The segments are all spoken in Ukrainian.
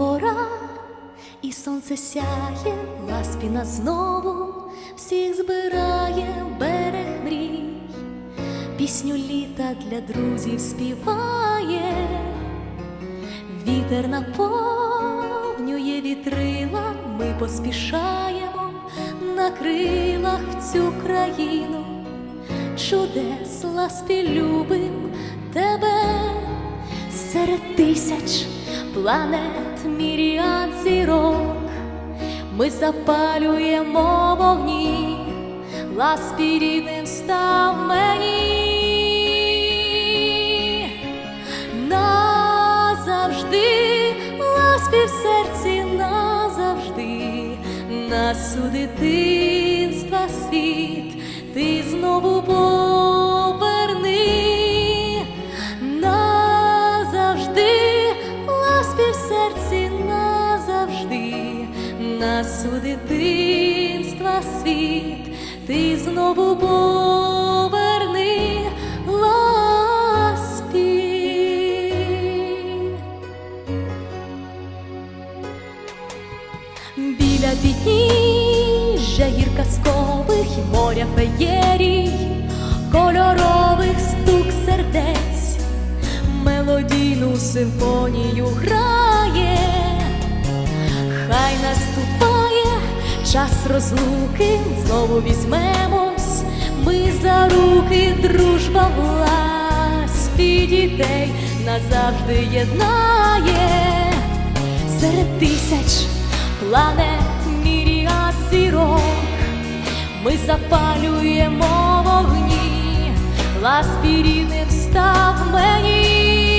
пора, і сонце сяє, ласпіна знову всіх збирає берег мрій, пісню літа для друзів співає, вітер наповнює вітрила, ми поспішаємо на крилах в цю країну, чудес ласпі любим тебе. Серед тисяч планет міріад зірок. Ми запалюємо вогні, ласпі рідним став мені. Назавжди, ласпі в серці назавжди, нас у дитинства світ, ти знову світ, ти знову поверни ласпі. Біля підніжжя гір казкових і моря феєрій, кольорових стук сердець, мелодійну симфонію грає, хай наступає час розлуки, знову візьмемось, ми за руки, дружба власть дітей назавжди єднає серед тисяч планет міріад зірок. Ми запалюємо вогні, ласпі рідним став мені.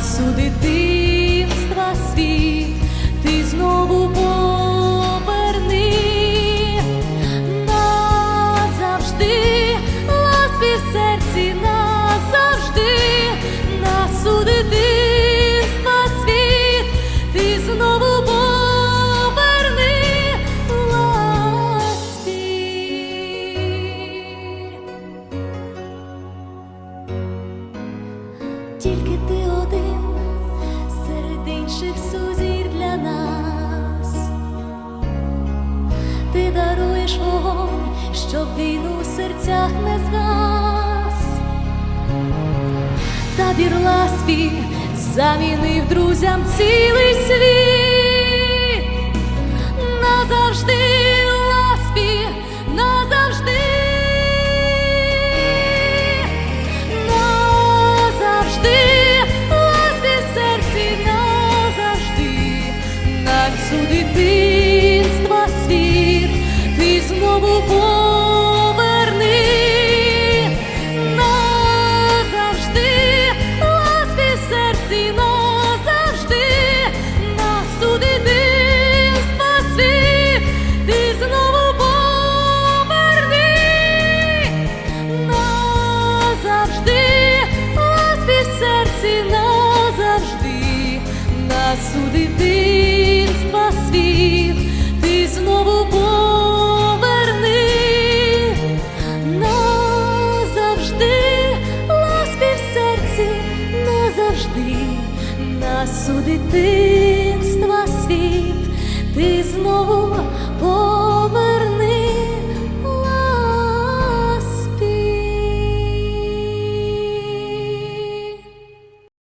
Нас даруєш вогонь, щоб війну в серцях не згас. Табір ласпі замінив друзям цілий світ. Серці назавжди, нас у дитинства світ, ти знову поверни. Назавжди, ласпі в серці назавжди, нас у дитинства світ, ти знову